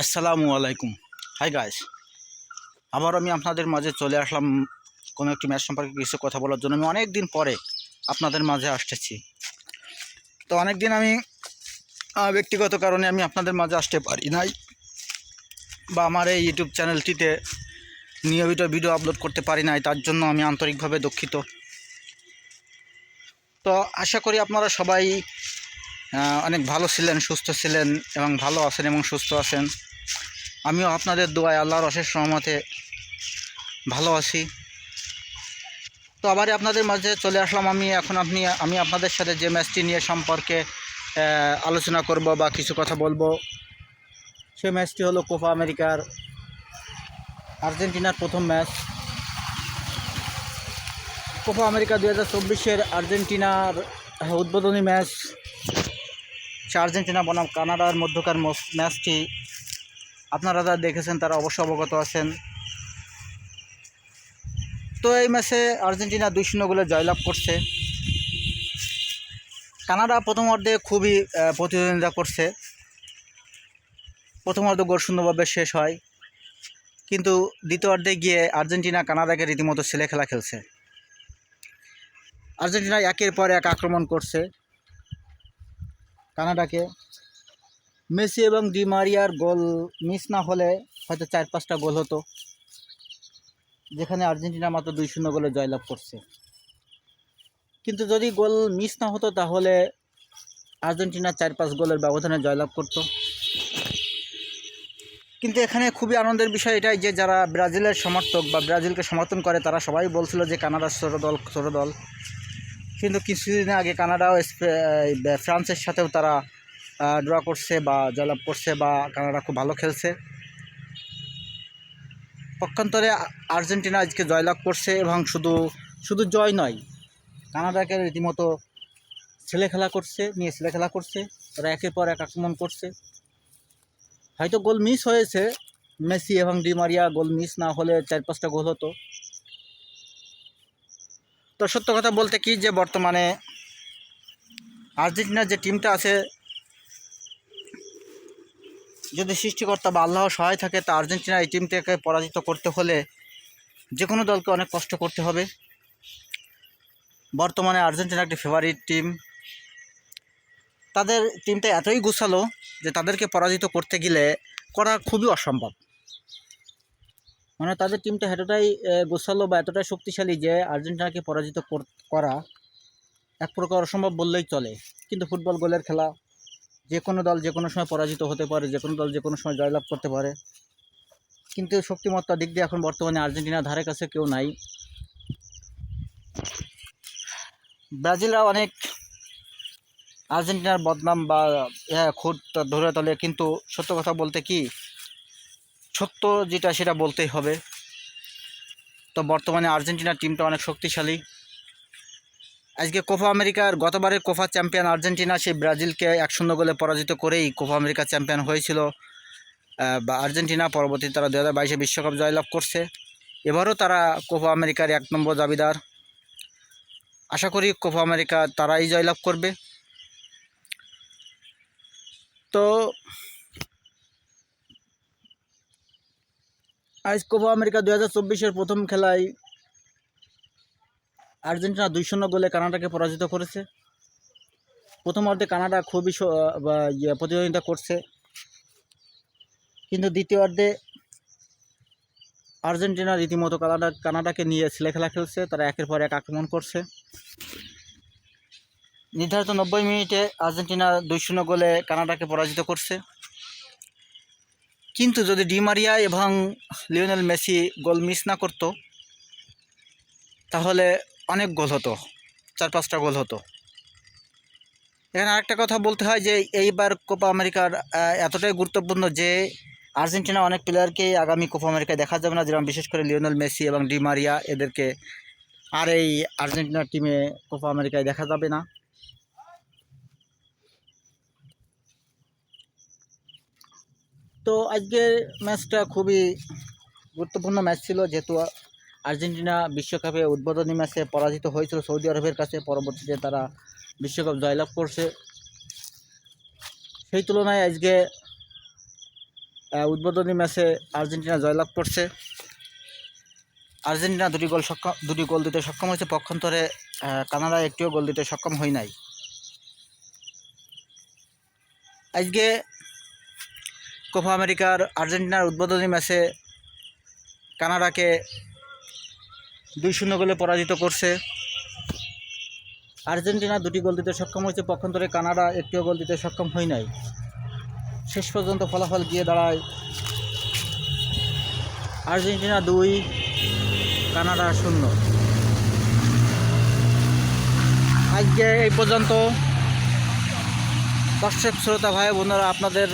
আসসালামু আলাইকুম। Hi guys আবার আমি আপনাদের মাঝে চলে আসলাম কোনো একটি ম্যাচ সম্পর্কে কিছু কথা বলার জন্য। আমি অনেক দিন পরে আপনাদের মাঝে আসতেছি। তো অনেক দিন আমি ব্যক্তিগত কারণে আমি আপনাদের মাঝে আসতে পারি নাই বা আমার এই ইউটিউব চ্যানেলটিতে নিয়মিত ভিডিও আপলোড করতে পারি নাই, তার জন্য আমি আন্তরিকভাবে দুঃখিত। তো আশা করি আপনারা সবাই অনেক ভালো ছিলেন, সুস্থ ছিলেন এবং ভালো আছেন এবং সুস্থ আছেন। আমিও আপনাদের দোয়ায় আল্লাহর অশেষ সহমতে ভালো আছি। তো আবার আপনাদের মাঝে চলে আসলাম আমি। এখন আপনি, আমি আপনাদের সাথে যে ম্যাচটি নিয়ে সম্পর্কে আলোচনা করব বা কিছু কথা বলব, সে ম্যাচটি হলো কোপা আমেরিকার আর্জেন্টিনার প্রথম ম্যাচ। কোপা আমেরিকা দু হাজার চব্বিশের আর্জেন্টিনার উদ্বোধনী ম্যাচ আর্জেন্টিনা বনাম কানাডার মধ্যকার ম্যাচটি আপনারা যারা দেখেছেন তারা অবশ্য অবগত আছেন। তো এই ম্যাচে আর্জেন্টিনা দুই শূন্য গোলে জয়লাভ করছে। কানাডা প্রথম অর্ধে খুবই প্রতিদ্বন্দ্বিতা করছে। প্রথম অর্ধ গোল শূন্যভাবে শেষ হয়। কিন্তু দ্বিতীয় অর্ধে গিয়ে আর্জেন্টিনা কানাডাকে রীতিমতো ছেলে খেলা খেলছে। আর্জেন্টিনা একের পর এক আক্রমণ করছে। কানাডাকে। মেসি এবং ডি মারিয়ার গোল মিস না হলে হয়তো চার পাঁচটা গোল হতো, যেখানে আর্জেন্টিনা মাত্র দুই শূন্য গোলে জয়লাভ করছে। কিন্তু যদি গোল মিস না হতো, তাহলে আর্জেন্টিনা চার পাঁচ গোলের ব্যবধানে জয়লাভ করত। কিন্তু এখানে খুবই আনন্দের বিষয় এটাই যে, যারা ব্রাজিলের সমর্থক বা ব্রাজিলকে সমর্থন করে, তারা সবাই বলছিল যে, কানাডার ছোটো দল ছোটো দল। কিন্তু কিছুদিন আগে কানাডা ও স্পে- এই ফ্রান্সের সাথেও তারা ড্র করছে বা জয়লাভ করছে বা কানাডা খুব ভালো খেলছে। পক্ষান্তরে আর্জেন্টিনা আজকে জয়লাভ করছে এবং শুধু শুধু জয় নয়, কানাডাকে রীতিমতো ছেলে খেলা করছে, নিয়ে ছেলে খেলা করছে, তারা একের পর এক আক্রমণ করছে। হয়তো গোল মিস হয়েছে, মেসি এবং ডিমারিয়া গোল মিস না হলে চার পাঁচটা গোল হতো। তো সত্য কথা বলতে কি যে বর্তমানে আর্জেন্টিনার যে টিমটা আছে, যদি সৃষ্টিকর্তা বা আল্লাহ সহায় থাকে, তা আর্জেন্টিনা এই টিমটাকে পরাজিত করতে হলে যে কোনো দলকে অনেক কষ্ট করতে হবে। বর্তমানে আর্জেন্টিনা একটি ফেভারিট টিম তাদের টিমটা এতই গুছালো যে তাদেরকে পরাজিত করতে গেলে করা খুবই অসম্ভব। মানে তাদের টিমটা এতটাই গোছালো বা এতটাই শক্তিশালী যে আর্জেন্টিনাকে পরাজিত কর- এক প্রকার অসম্ভব বললেই চলে। কিন্তু ফুটবল গোলের খেলা যে কোনো দল যে কোনো সময় পরাজিত হতে পারে, যে কোনো দল যে কোনো সময় জয়লাভ করতে পারে। কিন্তু শক্তিমত্তার দিক দিয়ে এখন বর্তমানে আর্জেন্টিনার ধারে কাছে কেউ নাই। ব্রাজিলরা অনেক আর্জেন্টিনার বদনাম বা হ্যাঁ ধরে তোলে। কিন্তু সত্য কথা বলতে কি সত্য যেটা সেটা বলতেই হবে। তো বর্তমানে আর্জেন্টিনার টিমটা অনেক শক্তিশালী। আজকে কোপা আমেরিকার গতবারের কোপা চ্যাম্পিয়ন আর্জেন্টিনা, সেই ব্রাজিলকে এক শূন্য গোলে পরাজিত করেই কোপা আমেরিকা চ্যাম্পিয়ন হয়েছিল। বা আর্জেন্টিনা পরবর্তীতে তারা দু হাজার বাইশে বিশ্বকাপ জয়লাভ করছে। এবারও তারা কোপা আমেরিকার এক নম্বর দাবিদার। আশা করি কোপা আমেরিকা তারাই জয়লাভ করবে। তো আজ কোপা আমেরিকা দু হাজার চব্বিশের প্রথম খেলায় আর্জেন্টিনা দুই শূন্য গোলে কানাডাকে পরাজিত করেছে। প্রথম অর্ধে কানাডা খুবই ইয়ে প্রতিদ্বন্দ্বিতা করছে। কিন্তু দ্বিতীয় অর্ধে আর্জেন্টিনা রীতিমতো কানাডা, কানাডাকে নিয়ে ছেলে খেলা খেলছে। তারা একের পর এক আক্রমণ করছে। নির্ধারিত নব্বই মিনিটে আর্জেন্টিনা দুই শূন্য গোলে কানাডাকে পরাজিত করছে। কিন্তু যদি ডিমারিয়া এবং লিওনেল মেসি গোল মিস না করতো, তাহলে অনেক গোল হতো, চার পাঁচটা গোল হতো। এখানে আরেকটা কথা বলতে হয় যে এইবার কোপা আমেরিকার এতটাই গুরুত্বপূর্ণ যে আর্জেন্টিনা অনেক প্লেয়ারকে আগামী কোপা আমেরিকায় দেখা যাবে না, যেরকম বিশেষ করে লিওনেল মেসি এবং ডিমারিয়া এদেরকে আর এই আর্জেন্টিনার টিমে কোপা আমেরিকায় দেখা যাবে না। তো আজকের ম্যাচটা খুবই গুরুত্বপূর্ণ ম্যাচ ছিল, যেহেতু আর্জেন্টিনা বিশ্বকাপে উদ্বোধনী ম্যাচে পরাজিত হয়েছিল সৌদি আরবের কাছে, পরবর্তীতে তারা বিশ্বকাপ জয়লাভ করছে। সেই তুলনায় আজকে উদ্বোধনী ম্যাচে আর্জেন্টিনা জয়লাভ করছে। আর্জেন্টিনা দুটি গোল সক্ষম, দুটি গোল দিতে সক্ষম হয়েছে, পক্ষান্তরে কানাডা একটিও গোল দিতে সক্ষম হয় নাই। আজকে কোপা আমেরিকার আর্জেন্টিনার উদ্বোধনী ম্যাচে কানাডাকে দুই শূন্য গোলে পরাজিত করছে। আর্জেন্টিনা দুটি গোল দিতে সক্ষম হয়েছে, পক্ষান্তরে কানাডা একটিও গোল দিতে সক্ষম হয় নাই। শেষ পর্যন্ত ফলাফল গিয়ে দাঁড়ায় আর্জেন্টিনা দুই, কানাডা শূন্য। আজকে এই পর্যন্ত দর্শক, শ্রোতা, ভাই, বোনেরা, আপনাদের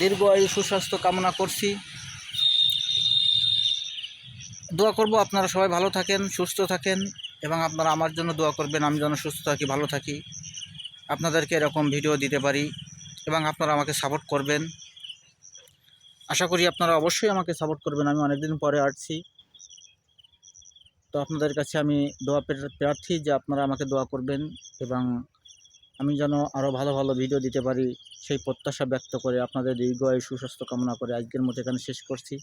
দীর্ঘ আয়ু সুস্বাস্থ্য কামনা করছি। দোয়া করব আপনারা সবাই ভালো থাকেন, সুস্থ থাকেন এবং আপনারা আমার জন্য দোয়া করবেন, আমি যেন সুস্থ থাকি, ভালো থাকি। আপনাদেরকে এরকম ভিডিও দিতে পারি এবং আপনারা আমাকে সাপোর্ট করবেন। আশা করি আপনারা অবশ্যই আমাকে সাপোর্ট করবেন, আমি অনেকদিন পরে আসছি। তো আপনাদের কাছে আমি দোয়া প্রার্থী যে আপনারা আমাকে দোয়া করবেন এবং আমি যেন আরও ভালো ভালো ভিডিও দিতে পারি, সেই প্রত্যাশা ব্যক্ত করে আপনাদের দীর্ঘ আয়ু সুস্বাস্থ্য কামনা করে আজকের মতো এখানে শেষ করছি।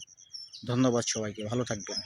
ধন্যবাদ সবাইকে, ভালো থাকবেন।